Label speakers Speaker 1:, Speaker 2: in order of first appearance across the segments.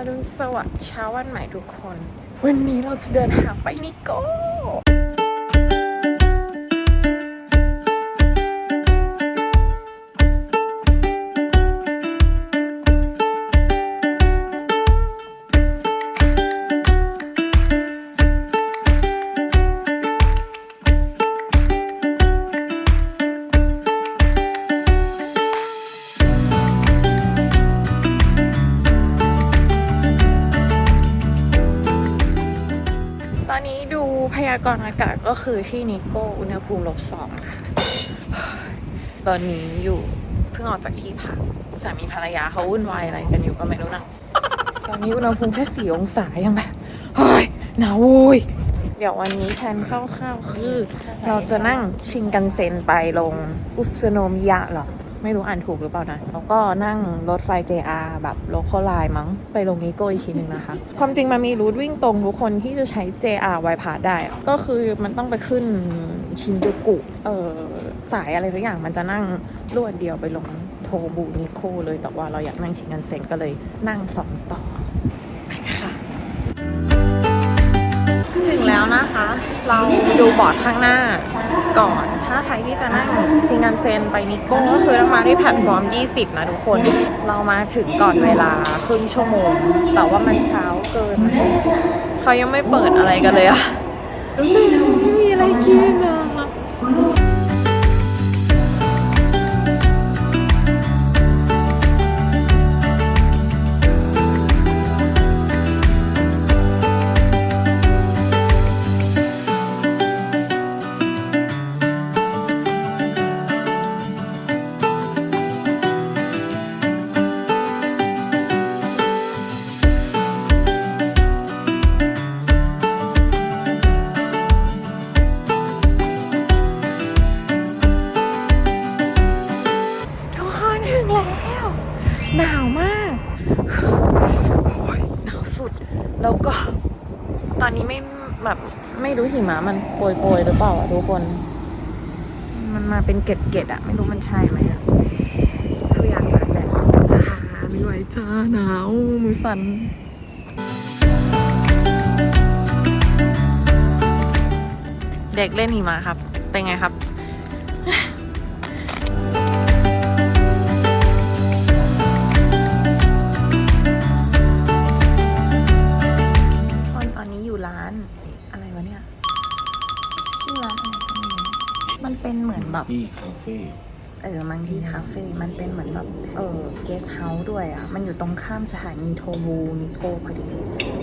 Speaker 1: อรุณสวัสดิ์เช้าวันใหม่ทุกคน วันนี้เราจะเดินทางไปนิโก้ ตอนนี้ดูพยากรณ์อากาศก็คือที่นิโก้อุณหภูมิลบสองค่ะ ตอนนี้อยู่เพิ่งออกจากที่พักสามีภรรยาเขาวุ่นวายอะไรกันอยู่ก็ไม่รู้นะตอนนี้อุณหภูมิแค่สี่องศายังแบบเฮ้ยหนาวโว้ยเดี๋ยววันนี้แผนคร่าวๆคือ เราจะนั่งชิงกันเซ็นไปลงอุสโนมิยะหรอ ไม่รู้อ่านถูกหรือเปล่านะ แล้วก็นั่งรถไฟ JR แบบโลคอลไลน์มั้ง ไปลงนิโก้อีกทีนึงนะคะ ความจริงมันมีรูทวิ่งตรงทุกคนที่จะใช้ JR ไวพาได้อะก็คือมันต้องไปขึ้นชินจูกุ เออสายอะไรสักอย่างมันจะนั่งรวดเดียวไปลงโทบูนิโคเลย แต่ว่าเราอยากนั่งชิงกันเซ็นก็เลยนั่งสองต่อ แล้วนะคะ เราดูบอร์ดข้างหน้าก่อน ถ้าใครที่จะนั่งชิงกันเซนไปนิโก้ก็คือต้องมาที่แพลตฟอร์ม 20 นะทุกคน เรามาถึงก่อนเวลาครึ่งชั่วโมง แต่ว่ามันเช้าเกิน เขายังไม่เปิดอะไรกันเลยอะรู้สึก แล้วก็ตอนนี้ไม่แบบไม่รู้หิมะมันโปรยโปรยหรือเปล่าอะทุกคน มันมาเป็นเกล็ดเกล็ดอะไม่รู้มันใช่ไหมอะคืออยากตากแดดสุดจ้าไม่ไหวจ้าหนาวมือสั่นเด็กเล่นหิมะครับ เป็นไงครับ มันเป็นเหมือนแบบ
Speaker 2: ที่คาเฟ่
Speaker 1: เออมังกี้คาเฟ่ มันเป็นเหมือนแบบ เออเกสเฮาส์ด้วยอะ มันอยู่ตรงข้ามสถานีโทบูนิโกพอดี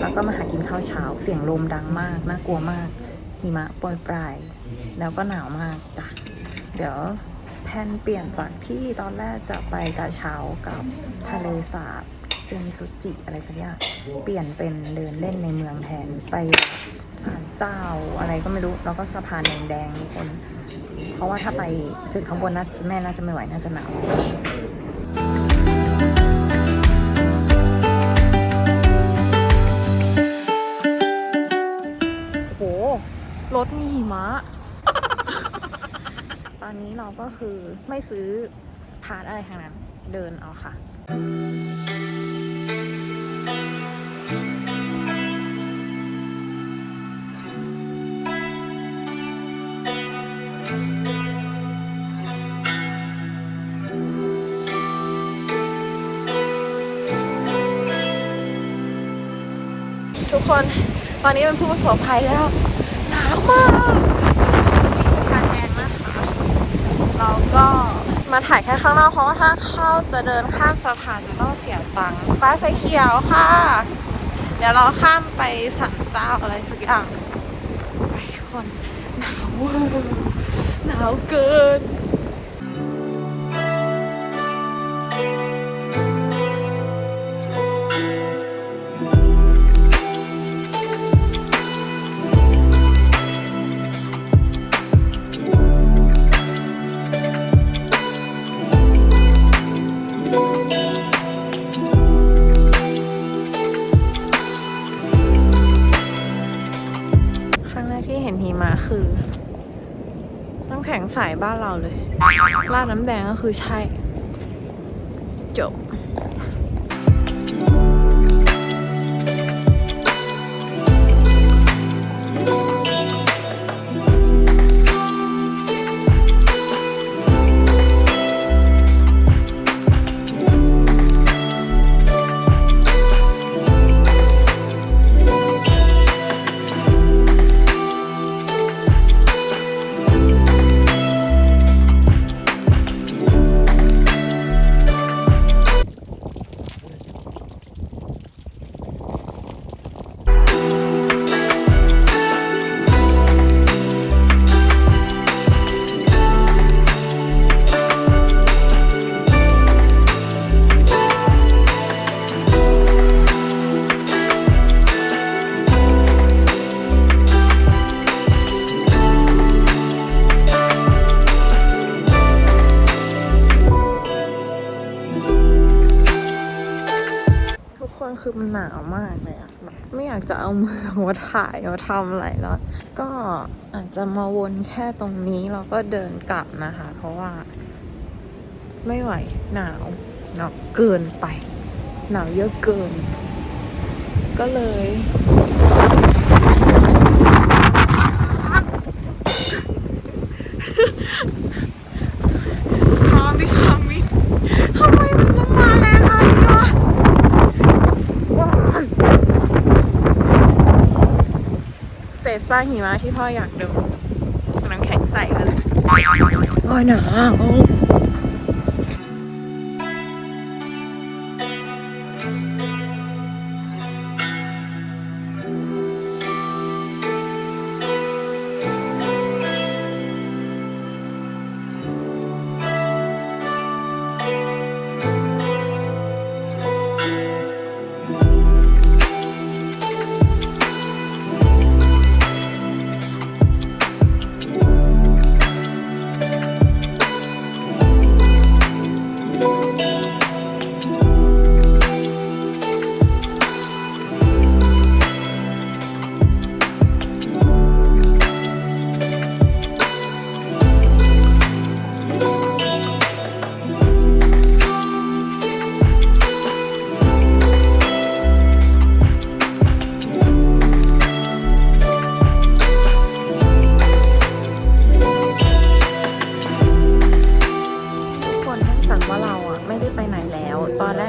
Speaker 1: แล้วก็มาหากินข้าวเช้า เสียงลมดังมาก น่ากลัวมาก หิมะโปรยปลาย แล้วก็หนาวมากจ้ะ เดี๋ยวแพนเปลี่ยนจากที่ตอนแรกจะไปกระเช้ากับทะเลสาบเซนซุจิอะไรสักอย่าง เปลี่ยนเป็นเดินเล่นในเมืองแทน ไปศาลเจ้าอะไรก็ไม่รู้ แล้วก็สะพานแดงๆทุกคน เพราะว่าถ้าไปถึงข้างบนน่าจะแม่น่าจะไม่ไหวน่าจะหนาวโหรถมีหิมะ ตอนนี้เราก็คือไม่ซื้อพาร์ทอะไรทางนั้น เดินเอาค่ะ ทุกคนตอนนี้เป็นผู้ประสบภัยแล้วหนาวมากมีสะพานแดงนะคะเราก็มาถ่ายแค่ข้างนอกเพราะว่าถ้าเข้าจะเดินข้ามสะพานจะต้องเสียตังค์ป้ายไฟเขียวค่ะ เดี๋ยวเราข้ามไปสันเจ้าอะไรสักอย่างไปคนหนาวเวอร์หนาวเกิน คือ น้ำแข็งใสบ้านเราเลย ราดน้ำแดงก็คือใช่ จบ ก็คือมันหนาวมากเลยอะไม่อยากจะเอามือมาถ่ายมาทำอะไรแล้ว ก็อาจจะมาวนแค่ตรงนี้แล้วก็เดินกลับนะคะ เพราะว่า ไม่ไหวหนาวหนาวเกินไป หนาวเยอะเกิน ก็เลย ซอมบี้ซอมบี้ทำไมมันต้องมาแรงขนาดนี้วะว้าว สร้ากหิมะที่พ่ออยากดูน้ำแข็งใสเลยโอ้ยหนาว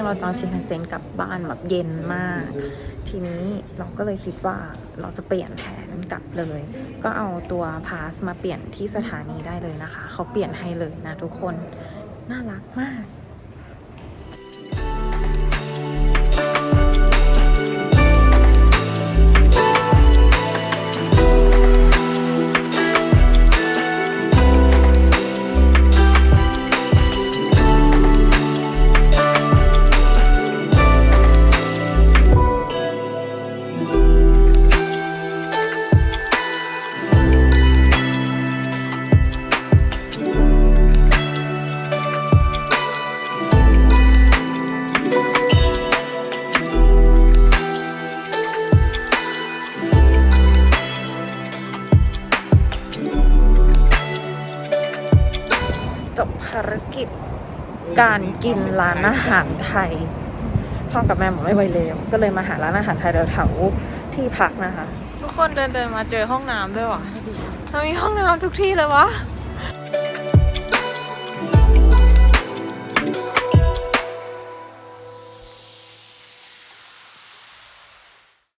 Speaker 1: เราจองชินคันเซ็นกลับบ้านแบบเย็นมาก ทีนี้เราก็เลยคิดว่าเราจะเปลี่ยนแผนกลับเลย ก็เอาตัวพาสมาเปลี่ยนที่สถานีได้เลยนะคะ เขาเปลี่ยนให้เลยนะทุกคน น่ารักมาก การกินร้านอาหารไทยพ่อกับแม่บอกไม่ไหวแล้วก็เลยมาหาร้านอาหารไทยแถวๆที่พักนะคะ ทุกคนเดินเดินๆมาเจอห้องน้ำด้วยวะทำไมห้องน้ำทุกที่เลยวะ